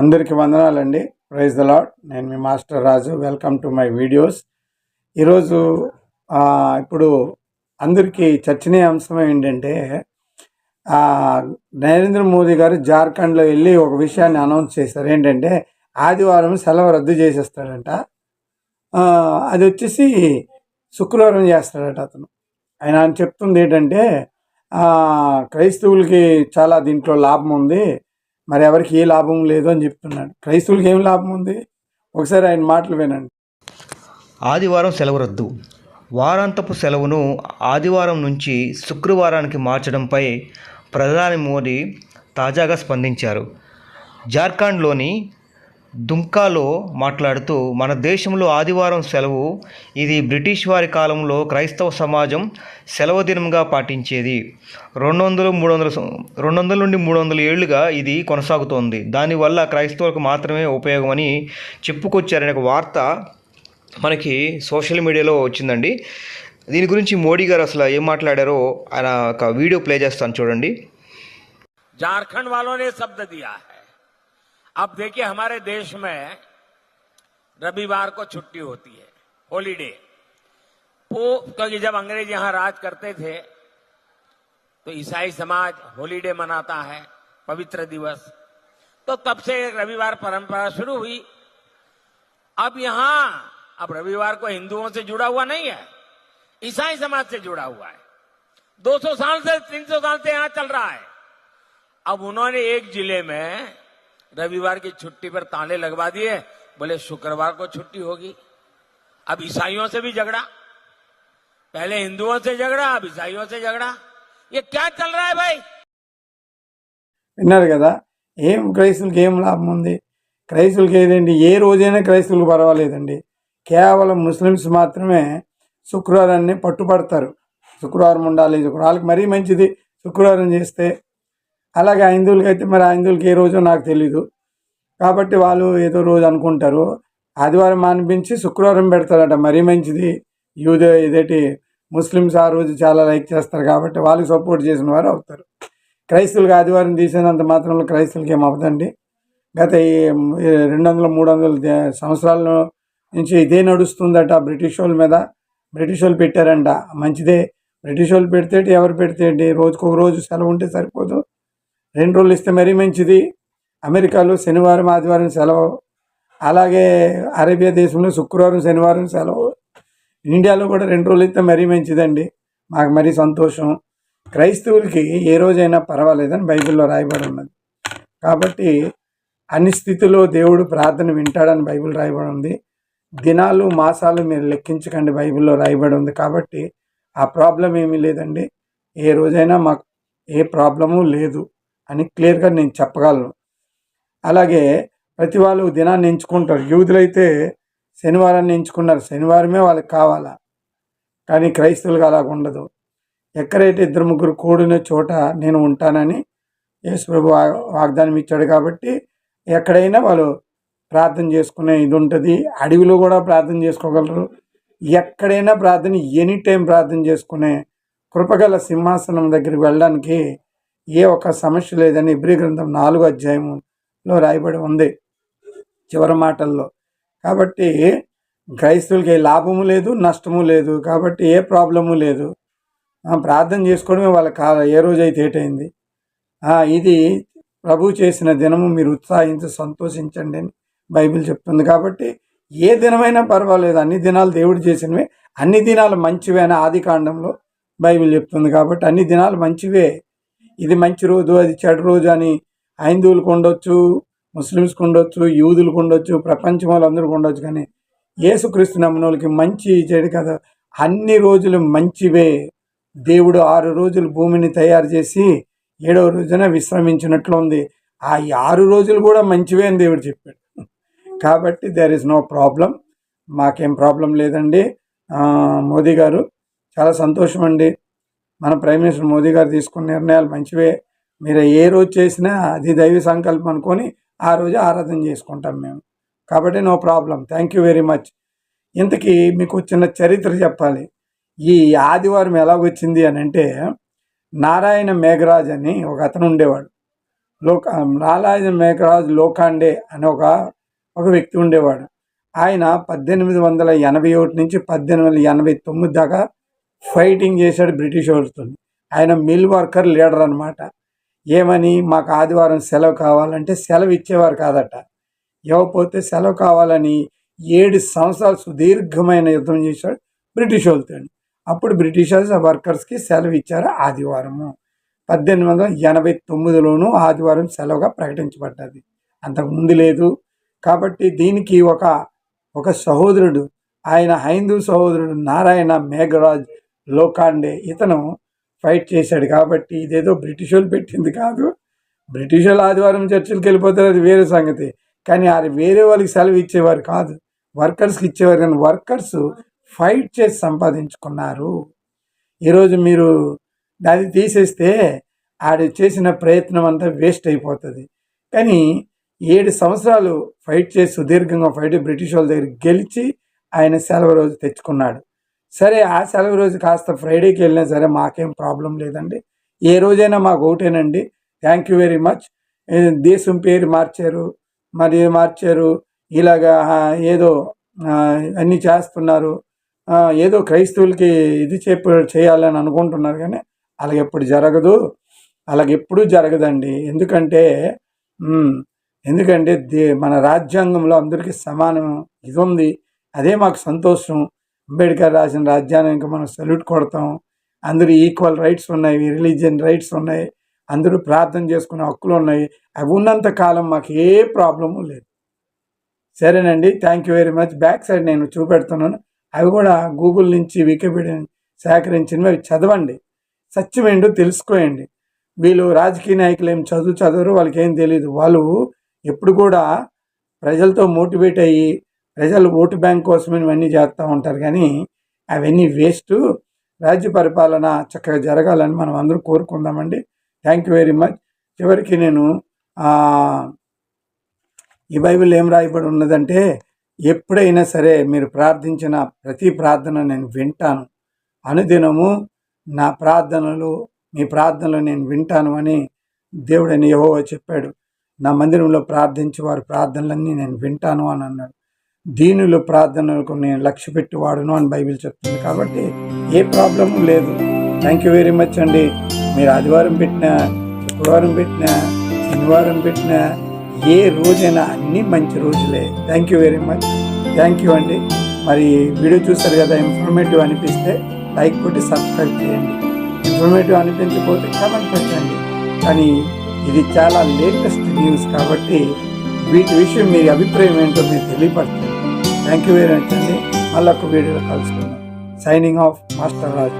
అందరికీ వందనాలండి. Praise the lord నేను మీ master Raju. Welcome to my videos ఈరోజు ఇప్పుడు అందరికీ చర్చనీయ అంశం ఏంటంటే నరేంద్ర మోదీ గారు జార్ఖండ్లో వెళ్ళి ఒక విషయాన్ని అనౌన్స్ చేశారు. ఏంటంటే ఆదివారం సెలవు రద్దు చేసేస్తాడంట. అది వచ్చేసి శుక్రవారం చేస్తాడట అతను. ఆయన ఆయన చెప్తుంది ఏంటంటే క్రైస్తవులకి చాలా దీంట్లో లాభం ఉంది. మరి ఎవరికి ఏ లాభం లేదు అని చెప్తున్నాడు. క్రైస్తవులకి ఏం లాభం ఉంది? ఒకసారి ఆయన మాటలు వినండి. ఆదివారం సెలవు రద్దు. వారాంతపు సెలవును ఆదివారం నుంచి శుక్రవారానికి మార్చడంపై ప్రధాని మోదీ తాజాగా స్పందించారు. జార్ఖండ్లోని దుంకాలో మాట్లాడుతూ మన దేశంలో ఆదివారం సెలవు ఇది బ్రిటిష్ వారి కాలంలో క్రైస్తవ సమాజం సెలవు దినంగా పాటించేది. రెండు వందలు మూడు వందల రెండు వందల నుండి మూడు వందల ఏళ్ళుగా ఇది కొనసాగుతోంది. దానివల్ల క్రైస్తవులకు మాత్రమే ఉపయోగమని చెప్పుకొచ్చారనే ఒక వార్త మనకి సోషల్ మీడియాలో వచ్చిందండి. దీని గురించి మోడీ గారు అసలు ఏం మాట్లాడారో ఆయన ఒక వీడియో ప్లే చేస్తాను చూడండి. జార్ఖండ్ వాళ్ళనే శబ్ద దియా. अब देखिए, हमारे देश में रविवार को छुट्टी होती है हॉलीडे क्योंकि जब अंग्रेज़ यहाँ राज करते थे तो ईसाई समाज हॉलीडे मनाता है, पवित्र दिवस। तो तब से एक रविवार परंपरा शुरू हुई। अब यहाँ, अब रविवार को हिंदुओं से जुड़ा हुआ नहीं है, ईसाई समाज से जुड़ा हुआ है। 200 साल से 300 साल से यहाँ चल रहा है। अब उन्होंने एक ज़िले में रविवार की छुट्टी पर ताले लगवा दिए बोले शुक्रवार को छुट्टी होगी अब ईसाइयों से भी झगड़ा पहले हिंदुओं से झगड़ा अब ईसाइयों से झगड़ा ये क्या चल रहा है भाई విన్నారు కదా ఏం క్రైస్తవులకి ఏం లాభం ఉంది క్రైస్తవులకి ఏదండి ఏ రోజైనా క్రైస్తవులకు పర్వాలేదండి కేవలం ముస్లిమ్స్ మాత్రమే శుక్రవారాన్ని పట్టుపడతారు శుక్రవారం ఉండాలి శుక్రవారాలకు మరీ మంచిది శుక్రవారం చేస్తే అలాగే హిందువులకి అయితే మరి హిందువులకి ఏ రోజో నాకు తెలీదు. కాబట్టి వాళ్ళు ఏదో రోజు అనుకుంటారు. ఆదివారం అనిపించి శుక్రవారం పెడతారట. మరీ మంచిది. యూద ఇదేటి ముస్లిమ్స్ ఆ రోజు చాలా లైక్ చేస్తారు కాబట్టి వాళ్ళకి సపోర్ట్ చేసిన వారు అవుతారు. క్రైస్తవులకు ఆదివారం తీసినంత మాత్రంలో క్రైస్తవులకి ఏం అవ్వదండి. గత ఈ రెండు వందల మూడు వందల సంవత్సరాల నుంచి ఇదే నడుస్తుందట బ్రిటిష్ వాళ్ళ మీద. బ్రిటిష్ వాళ్ళు పెట్టారంట. మంచిదే. బ్రిటిష్ వాళ్ళు పెడితే ఎవరు పెడితే ఏంటి? రోజు సెలవు ఉంటే సరిపోదు. రెండు రోజులు ఇస్తే మరీ మంచిది. అమెరికాలో శనివారం ఆదివారం సెలవు. అలాగే అరేబియా దేశంలో శుక్రవారం శనివారం సెలవు. ఇండియాలో కూడా రెండు రోజులు ఇస్తే మరీ మంచిదండి. మాకు మరీ సంతోషం. క్రైస్తవులకి ఏ రోజైనా పర్వాలేదని బైబిల్లో రాయబడి ఉన్నది. కాబట్టి అన్ని స్థితిలో దేవుడు ప్రార్థన వింటాడని బైబిల్ రాయబడి ఉంది. దినాలు మాసాలు మీరు లెక్కించకండి బైబిల్లో రాయబడి ఉంది. కాబట్టి ఆ ప్రాబ్లం ఏమీ లేదండి. ఏ రోజైనా మాకు ఏ ప్రాబ్లము లేదు. అని క్లియర్గా నేను చెప్పగలను. అలాగే ప్రతి వాళ్ళు దినాన్ని ఎంచుకుంటారు. యూదులైతే శనివారాన్ని ఎంచుకున్నారు. శనివారమే వాళ్ళకి కావాలా? కానీ క్రైస్తవులకు అలాగ ఉండదు. ఎక్కడైతే ఇద్దరు ముగ్గురు కూడిన చోట నేను ఉంటానని యేసుప్రభు వా- వాగ్దానం ఇచ్చాడు కాబట్టి ఎక్కడైనా వాళ్ళు ప్రార్థన చేసుకునే ఇది ఉంటుంది. అడవిలో కూడా ప్రార్థన చేసుకోగలరు. ఎక్కడైనా ప్రార్థన ఎనీ టైం ప్రార్థన చేసుకునే కృపగల సింహాసనం దగ్గరికి వెళ్ళడానికి ఏ ఒక్క సమస్య లేదని ఇబ్రి గ్రంథం నాలుగు అధ్యాయంలో రాయబడి ఉంది చివరి మాటల్లో. కాబట్టి క్రైస్తవులకి ఏ లాభము లేదు నష్టము లేదు. కాబట్టి ఏ ప్రాబ్లము లేదు. ప్రార్థన చేసుకోవడమే వాళ్ళ కాల ఏ రోజైతే ఏటైంది. ఇది ప్రభు చేసిన దినము మీరు ఉత్సాహించి సంతోషించండి అని బైబిల్ చెప్తుంది. కాబట్టి ఏ దినమైనా పర్వాలేదు అన్ని దినాలు దేవుడు చేసినవే అన్ని దినాలు మంచివే అని ఆది కాండంలో బైబిల్ చెప్తుంది. కాబట్టి అన్ని దినాలు మంచివే. ఇది మంచి రోజు అది చెడు రోజు అని హైందువులకు ఉండొచ్చు ముస్లిమ్స్కి ఉండొచ్చు యూదులకు ఉండొచ్చు ప్రపంచం వాళ్ళందరికీ ఉండొచ్చు కానీ యేసుక్రీస్తు నమ్మినోళ్ళకి మంచి చెడు కదా అన్ని రోజులు మంచివే. దేవుడు ఆరు రోజులు భూమిని తయారు చేసి ఏడవ రోజున విశ్రమించినట్లు ఉంది. ఆ ఆరు రోజులు కూడా మంచివే అని దేవుడు చెప్పాడు. కాబట్టి దేర్ ఇస్ నో ప్రాబ్లం మాకేం ప్రాబ్లం లేదండి. మోదీ గారు చాలా సంతోషం అండి మన ప్రైమ్ మినిస్టర్ మోదీ గారు తీసుకున్న నిర్ణయాలు మంచివే. మీరు ఏ రోజు చేసినా అది దైవ సంకల్పం అనుకొని ఆ రోజు ఆరాధన చేసుకుంటాం మేము. కాబట్టి no problem. Thank you very much. ఇంతకీ మీకు చిన్న చరిత్ర చెప్పాలి. ఈ ఆదివారం ఎలాగొచ్చింది అని అంటే నారాయణ మేఘరాజ్ అని ఒక అతను ఉండేవాడు. లోక నారాయణ మేఘరాజ్ లోకాండే అనే ఒక ఒక వ్యక్తి ఉండేవాడు. ఆయన పద్దెనిమిది వందల ఎనభై ఒకటి నుంచి పద్దెనిమిది వందల ఎనభై తొమ్మిది దాకా ఫైటింగ్ చేశాడు బ్రిటిష్ వాళ్ళతో ఆయన మిల్ వర్కర్ లీడర్ అనమాట ఏమని? మాకు ఆదివారం సెలవు కావాలంటే సెలవు ఇచ్చేవారు కాదట. ఇవ్వకపోతే సెలవు కావాలని ఏడు సంవత్సరాలు సుదీర్ఘమైన యుద్ధం చేశాడు బ్రిటిష్ వాళ్ళతో. అప్పుడు బ్రిటిషర్స్ ఆ వర్కర్స్కి సెలవు ఇచ్చారు ఆదివారము. పద్దెనిమిది వందల ఎనభై తొమ్మిదిలోనూ ఆదివారం సెలవుగా ప్రకటించబడ్డది. అంతకు ముందు లేదు. కాబట్టి దీనికి ఒక ఒక సహోదరుడు ఆయన హైందూ సహోదరుడు నారాయణ మేఘరాజ్ లోకాండే ఇతను ఫైట్ చేశాడు కాబట్టి ఇదేదో బ్రిటిష్ వాళ్ళు పెట్టింది కాదు. బ్రిటిష్ వాళ్ళు ఆదివారం చర్చిలకు వెళ్ళిపోతారు అది వేరే సంగతి. కానీ అది వేరే వాళ్ళకి సెలవు ఇచ్చేవారు కాదు. వర్కర్స్కి ఇచ్చేవారు కానీ వర్కర్స్ ఫైట్ చేసి సంపాదించుకున్నారు. ఈరోజు మీరు అది తీసేస్తే ఆడు చేసిన ప్రయత్నం అంతా వేస్ట్ అయిపోతుంది. కానీ ఏడు సంవత్సరాలు ఫైట్ చేసి సుదీర్ఘంగా ఫైట్ బ్రిటిష్ వాళ్ళ దగ్గర గెలిచి ఆయన సెలవు రోజు తెచ్చుకున్నాడు. సరే ఆ సెలవు రోజు కాస్త ఫ్రైడేకి వెళ్ళినా సరే మాకేం ప్రాబ్లం లేదండి. ఏ రోజైనా మాకు ఒకటేనండి. థ్యాంక్ యూ వెరీ మచ్ దేశం పేరు మార్చారు మరి మార్చారు ఇలాగా ఏదో అన్నీ చేస్తున్నారు ఏదో క్రైస్తవులకి ఇది చెప్ప చేయాలని అనుకుంటున్నారు కానీ అలాగ ఎప్పుడు జరగదు. అలాగ ఎప్పుడూ జరగదండి. ఎందుకంటే ఎందుకంటే దే మన రాజ్యాంగంలో అందరికీ సమానం ఇది ఉంది. అదే మాకు సంతోషం. అంబేద్కర్ రాసిన రాజ్యాంగానికి మనం సెల్యూట్ కొడతాం. అందరూ ఈక్వల్ రైట్స్ ఉన్నాయి రిలీజియన్ రైట్స్ ఉన్నాయి. అందరూ ప్రార్థన చేసుకునే హక్కులు ఉన్నాయి. అవి ఉన్నంత కాలం మాకు ఏ ప్రాబ్లము లేదు. సరేనండి thank you very much back side నేను చూపెడుతున్నాను. అవి కూడా గూగుల్ నుంచి వికీపీడియా సేకరించినవి. అవి చదవండి. సత్యమేంటో తెలుసుకోండి వీళ్ళు రాజకీయ నాయకులు ఏం చదువు చదవరు వాళ్ళకి ఏం తెలియదు వాళ్ళు ఎప్పుడు కూడా ప్రజలతో మోటివేట్ అయ్యి ప్రజలు ఓటు బ్యాంక్ కోసం ఇవన్నీ చేస్తూ ఉంటారు కానీ అవన్నీ వేస్ట్. రాజ్య పరిపాలన చక్కగా జరగాలని మనం అందరూ కోరుకుందామండి. థ్యాంక్ యూ వెరీ మచ్ చివరికి నేను ఈ బైబిల్ ఏం రాయబడి ఉన్నదంటే ఎప్పుడైనా సరే మీరు ప్రార్థించిన ప్రతి ప్రార్థన నేను వింటాను. అనుదినము నా ప్రార్థనలు మీ ప్రార్థనలు నేను వింటాను అని దేవుడని యెహోవా చెప్పాడు. నా మందిరంలో ప్రార్థించే వారి ప్రార్థనలన్నీ నేను వింటాను అని అన్నాడు. దీనిలో ప్రార్థనలకు నేను లక్ష్య పెట్టి వాడును అని బైబిల్ చెప్తుంది. కాబట్టి ఏ ప్రాబ్లము లేదు. థ్యాంక్ యూ వెరీ మచ్ అండి. మీరు ఆదివారం పెట్టినా శుక్రవారం పెట్టినా శనివారం పెట్టినా ఏ రోజైనా అన్నీ మంచి రోజులే. Thank you very much thank you అండి. మరి వీడియో చూస్తారు కదా ఇన్ఫర్మేటివ్ అనిపిస్తే లైక్ కొట్టి సబ్స్క్రైబ్ చేయండి. ఇన్ఫర్మేటివ్ అనిపించకపోతే కమెంట్ పెట్టండి. కానీ ఇది చాలా లేటెస్ట్ న్యూస్ కాబట్టి వీటి విషయం మీ అభిప్రాయం ఏంటో మీరు తెలియపరచండి. థ్యాంక్ యూ వెరీ మచ్ అండి మళ్ళీ ఒక వీడియోలో కలుసుకుందాం. సైనింగ్ ఆఫ్ మాస్టర్ రాజు